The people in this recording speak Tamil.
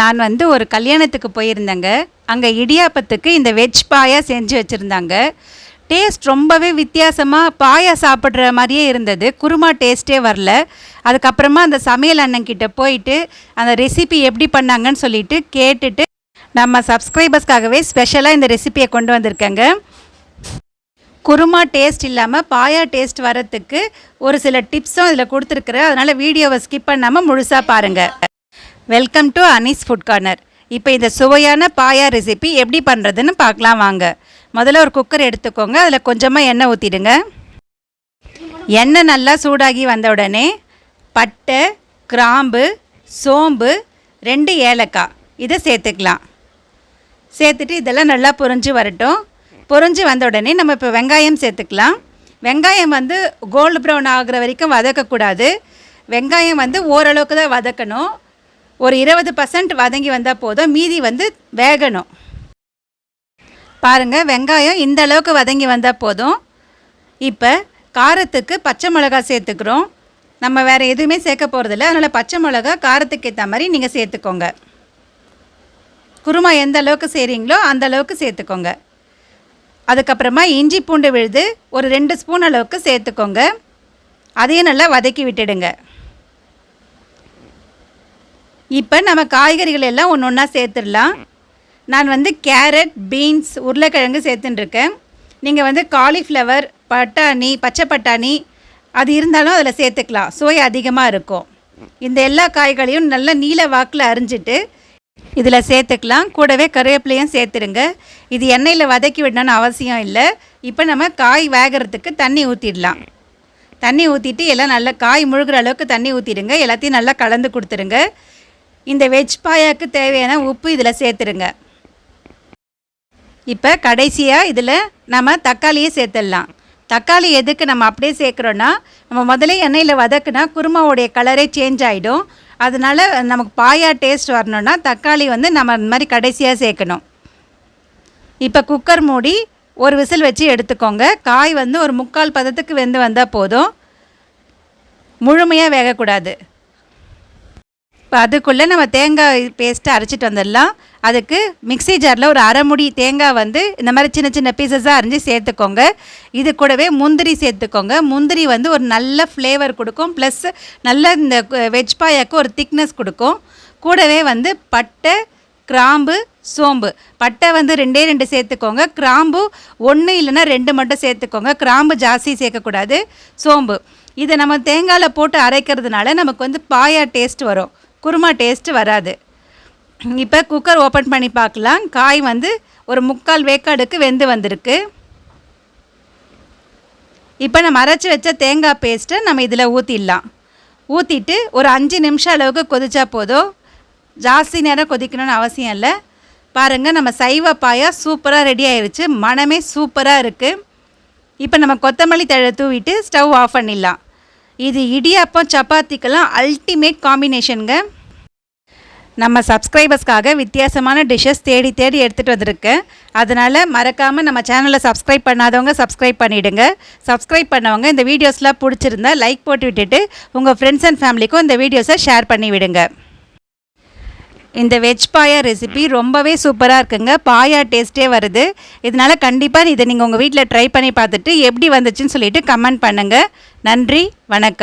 நான் வந்து ஒரு கல்யாணத்துக்கு போயிருந்தேங்க. அங்கே இடியாப்பத்துக்கு இந்த வெஜ் பாயா செஞ்சு வச்சுருந்தாங்க. டேஸ்ட் ரொம்பவே வித்தியாசமாக பாயா சாப்பிட்ற மாதிரியே இருந்தது. குருமா டேஸ்ட்டே வரல. அதுக்கப்புறமா அந்த சமையல் அண்ணன்கிட்ட போயிட்டு அந்த ரெசிபி எப்படி பண்ணாங்கன்னு சொல்லிட்டு கேட்டுட்டு நம்ம சப்ஸ்கிரைபர்ஸ்க்காகவே ஸ்பெஷலாக இந்த ரெசிபியை கொண்டு வந்திருக்கேங்க. குருமா டேஸ்ட் இல்லாமல் பாயா டேஸ்ட் வரத்துக்கு ஒரு சில டிப்ஸும் இதில் கொடுத்துருக்குறேன். அதனால் வீடியோவை ஸ்கிப் பண்ணாமல் முழுசாக பாருங்கள் welcome to Anees food corner இப்போ இந்த சுவையான பாயா ரெசிபி எப்படி பண்ணுறதுன்னு பார்க்கலாம் வாங்க. முதல்ல ஒரு குக்கர் எடுத்துக்கோங்க. அதில் கொஞ்சமாக எண்ணெய் ஊற்றிடுங்க எண்ணெய் நல்லா சூடாகி வந்த உடனே பட்டை கிராம்பு சோம்பு ரெண்டு ஏலக்காய். இதை சேர்த்துக்கலாம். சேர்த்துட்டு இதெல்லாம் நல்லா பொரிஞ்சு வரட்டும். பொரிஞ்சு வந்த உடனே நம்ம இப்போ வெங்காயம் சேர்த்துக்கலாம். வெங்காயம் வந்து கோல்டு ப்ரௌன் ஆகிற வரைக்கும் வதக்கக்கூடாது. வெங்காயம் வந்து ஓரளவுக்கு தான் வதக்கணும். ஒரு இருபது பர்சன்ட் வதங்கி வந்தால் போதும். மீதி வந்து வேகணும். பாருங்கள் வெங்காயம் இந்த அளவுக்கு வதங்கி வந்தால் போதும். இப்போ காரத்துக்கு பச்சை மிளகா சேர்த்துக்கிறோம். நம்ம வேறு எதுவுமே சேர்க்க போகிறதில்ல அதனால் பச்சை மிளகா காரத்துக்கு ஏற்ற மாதிரி நீங்கள் சேர்த்துக்கோங்க. குருமா எந்த அளவுக்கு செய்கிறீங்களோ அந்த அளவுக்கு சேர்த்துக்கோங்க. அதுக்கப்புறமா இஞ்சி பூண்டு விழுது ஒரு ரெண்டு ஸ்பூன் அளவுக்கு சேர்த்துக்கோங்க. அதையும் நல்லா வதக்கி விட்டுடுங்க. இப்போ நம்ம காய்கறிகள் எல்லாம் ஒன்று ஒன்றா சேர்த்துடலாம். நான் வந்து கேரட் பீன்ஸ் உருளைக்கிழங்கு சேர்த்துட்டுருக்கேன். நீங்கள் வந்து காலிஃப்ளவர் பட்டாணி பச்சை பட்டாணி அது இருந்தாலும் அதில் சேர்த்துக்கலாம். சுவை அதிகமாக இருக்கும். இந்த எல்லா காய்களையும் நல்லா நீல வாக்கில் அரிஞ்சிட்டு இதில் சேர்த்துக்கலாம். கூடவே கருவேப்பிலையும் சேர்த்துடுங்க. இது எண்ணெயில் வதக்கி விடணும்னு அவசியம் இல்லை. இப்போ நம்ம காய் வேகிறதுக்கு தண்ணி ஊற்றிடலாம் தண்ணி ஊற்றிட்டு எல்லாம் நல்லா காய் முழுகிற அளவுக்கு தண்ணி ஊற்றிடுங்க எல்லாத்தையும் நல்லா கலந்து கொடுத்துருங்க இந்த வெஜ் பாயாக்கு தேவையான உப்பு இதில் சேர்த்துருங்க. இப்போ கடைசியாக இதில் நம்ம தக்காளியே சேர்த்துடலாம். தக்காளி எதுக்கு நம்ம அப்படியே சேர்க்குறோன்னா நம்ம முதல்ல எண்ணெயில் வதக்குனா குருமாவுடைய கலரே சேஞ்ச் ஆகிடும் அதனால நமக்கு பாயா டேஸ்ட் வரணுன்னா தக்காளி வந்து நம்ம இந்த மாதிரி கடைசியாக சேர்க்கணும். இப்போ குக்கர் மூடி ஒரு விசில் வச்சு எடுத்துக்கோங்க. காய் வந்து ஒரு முக்கால் பதத்துக்கு வெந்து வந்தால் போதும். முழுமையாக வேகக்கூடாது. இப்போ அதுக்குள்ளே நம்ம தேங்காய் பேஸ்ட்டை அரைச்சிட்டு வந்துடலாம். அதுக்கு மிக்ஸி ஜாரில் ஒரு அரை முடி தேங்காய் வந்து இந்த மாதிரி சின்ன சின்ன பீசஸாக அரிஞ்சு சேர்த்துக்கோங்க. இது கூடவே முந்திரி சேர்த்துக்கோங்க. முந்திரி வந்து ஒரு நல்ல ஃப்ளேவர் கொடுக்கும். ப்ளஸ் நல்ல இந்த வெஜ் பாயாக்கு ஒரு திக்னஸ் கொடுக்கும். கூடவே வந்து பட்டை கிராம்பு சோம்பு. பட்டை வந்து ரெண்டே ரெண்டு சேர்த்துக்கோங்க. கிராம்பு ஒன்று இல்லைன்னா ரெண்டு மட்டும் சேர்த்துக்கோங்க. கிராம்பு ஜாஸ்தி சேர்க்கக்கூடாது. சோம்பு. இதை நம்ம தேங்காயில் போட்டு அரைக்கிறதுனால நமக்கு வந்து பாயா டேஸ்ட் வரும். குருமா டேஸ்ட் வராது. இப்போ குக்கர் ஓப்பன் பண்ணி பார்க்கலாம். காய் வந்து ஒரு முக்கால் வேக்காடுக்கு வெந்து வந்திருக்கு. இப்போ நம்ம அரைச்சி வச்ச தேங்காய் பேஸ்ட்டை நம்ம இதில் ஊற்றிடலாம் ஊற்றிட்டு ஒரு அஞ்சு நிமிஷம் அளவுக்கு கொதிச்சா போதும். ஜாஸ்தி நேரம் கொதிக்கணும்னு அவசியம் இல்லை. பாருங்கள் நம்ம சைவ பாயா சூப்பராக ரெடி ஆயிடுச்சு மனமே சூப்பராக இருக்குது இப்போ நம்ம கொத்தமல்லி தழை தூவிட்டு ஸ்டவ் ஆஃப் பண்ணிடலாம். இது இடியாப்பம் சப்பாத்திக்கெல்லாம் அல்டிமேட் காம்பினேஷனுங்க நம்ம சப்ஸ்கிரைபர்ஸ்க்காக வித்தியாசமான டிஷ்ஷஸ் தேடி தேடி எடுத்துகிட்டு வந்திருக்கேன் அதனால் மறக்காமல் நம்ம சேனலை சப்ஸ்கிரைப் பண்ணாதவங்க சப்ஸ்கிரைப் பண்ணிவிடுங்க சப்ஸ்கிரைப் பண்ணவங்க இந்த வீடியோஸ்லாம் பிடிச்சிருந்தா லைக் போட்டு விட்டுட்டு உங்கள் ஃப்ரெண்ட்ஸ் அண்ட் ஃபேமிலிக்கும் இந்த வீடியோஸை ஷேர் பண்ணி விடுங்க. இந்த வெஜ் பாயா ரெசிபி ரொம்பவே சூப்பராக இருக்குங்க. பாயா டேஸ்ட்டே வருது. இதனால் கண்டிப்பாக இதை நீங்கள் உங்கள் வீட்டில் ட்ரை பண்ணி பார்த்துட்டு எப்படி வந்துச்சுன்னு சொல்லிட்டு கமெண்ட் பண்ணுங்கள் நன்றி வணக்கம்.